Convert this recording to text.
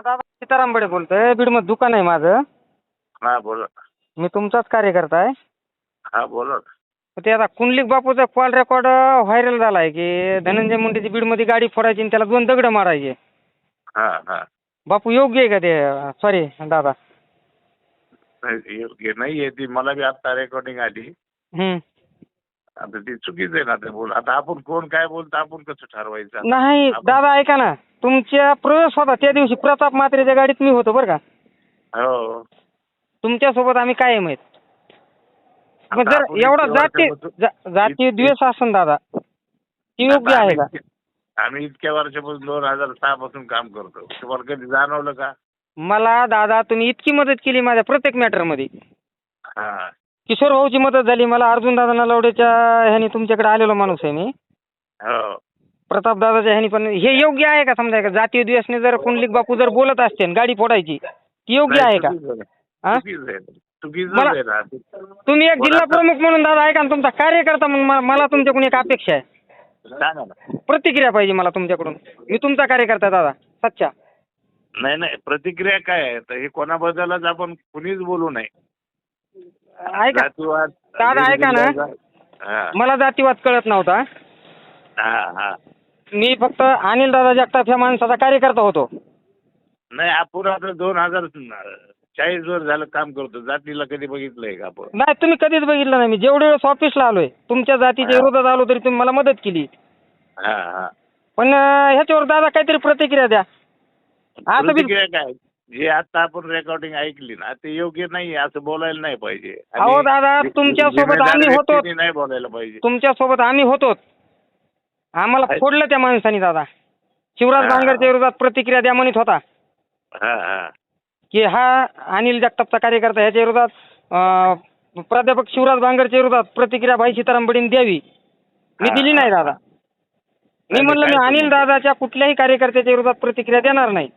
दादा सीताराम बडे बोलतोय. बीडमध्ये दुकान आहे माझं. हा बोला. मी तुमचाच कार्यकर्ता आहे. हा बोला. ते आता कुंडलिक बापूचा कॉल रेकॉर्ड व्हायरल झाला आहे की धनंजय मुंडेची बीडमध्ये गाडी फोडायची आणि त्याला दोन दगड मारायचे. हा हा. बापू योग्य आहे का ते? सॉरी दादा. नाही, योग्य नाही आहे ती. मला बी आता रेकॉर्डिंग आली. हम्म. आता ती चुकीच आहे ना ते बोल आता आपण कोण काय बोलतो आपण कसं ठरवायचं? नाही आपण- दादा ऐका ना. तुमच्या प्रवेश होता त्या दिवशी प्रताप मात्रेच्या गाडीत मी होतो बरं का. हो. तुमच्यासोबत आम्ही कायम आहेत मग आता जर आपण एवढा इतक्या जाती वर्षापासून- जा- जातीय द्वेष असन दादा ती योग्य आता आहे आम्ही का? आम्ही इतक्या वर्षापासून दोन हजार सहा पासून काम करतो. तुम्हाला कधी जाणवलं का? मला दादा तुम्ही इतकी मदत केली माझ्या प्रत्येक मॅटरमध्ये हा. किशोर भाऊची मदत झाली. मला अर्जुन दादा नलवडेच्या ह्यानी तुमच्याकडे आलेलो माणूस आहे मी. हो. प्रताप दादाच्या ह्यानी पण हे योग्य आहे का समजा का? जातीय द्वेषने जर कुंडलिक बापू जर बोलत असते गाडी फोडायची ती योग्य आहे का? चुकीचं आहे. हा? चुकीचं आहे. चुकीचं मला- आहे ना. तुम्ही एक जिल्हा प्रमुख म्हणून दादा ऐका ना तुमचा कार्यकर्ता म्हणून मला- मला तुमच्याकडून एक अपेक्षा आहे. सांगा ना. प्रतिक्रिया पाहिजे मला तुमच्याकडून. मी तुमचा कार्यकर्ता आहे दादा. सच्चा. नाही नाही. प्रतिक्रिया काय आहे? तर हे कोणाबद्दलच आपण कुणीच बोलू नये. ऐका. जातीवाद दादा, ऐका ना. हा. मला जातीवाद कळत नव्हता. हा हा. मी फक्त अनिल दादा जगताप ह्या माणसाचा कार्यकर्ता होतो. नाही आपण आता दोन हजार चाळीस वर झालं काम करतो. जातीला कधी बघितलंय का आपण? नाही तुम्ही कधीच बघितलं नाही. मी जेवढे वेळेस ऑफिसला आलोय तुमच्या जातीच्या हा. विरोधात आलो तरी तुम्ही मला मदत केली. हा हा. पण अं, ह्याच्यावर दादा काहीतरी प्रतिक्रिया द्या. असं बी प्रतिक्रिया काय? जे आता आपण रेकॉर्डिंग ऐकली ना ते योग्य नाही असं बोलायला नाही पाहिजे आणि अहो दादा, तुमच्यासोबत जिम्मेदार आम्ही होतो. व्यक्तीने नाही बोलायला पाहिजे तुमच्यासोबत आम्ही होतो आम्हाला आहे. फोडलं त्या माणसाने दादा शिवराज हा. बांगरच्या विरोधात प्रतिक्रिया द्या म्हणत होता हा हा की हा अनिल जगतापचा कार्यकर्ता ह्याच्या विरोधात अं, प्राध्यापक शिवराज बांगरच्या विरोधात प्रतिक्रिया भाई सीताराम बडीन द्यावी मी हा, दिली हा, नाही दादा हा. मी नाही, म्हणलं मी काय अनिल समजलं? दादाच्या कुठल्याही कार्यकर्त्याच्या विरोधात प्रतिक्रिया देणार नाही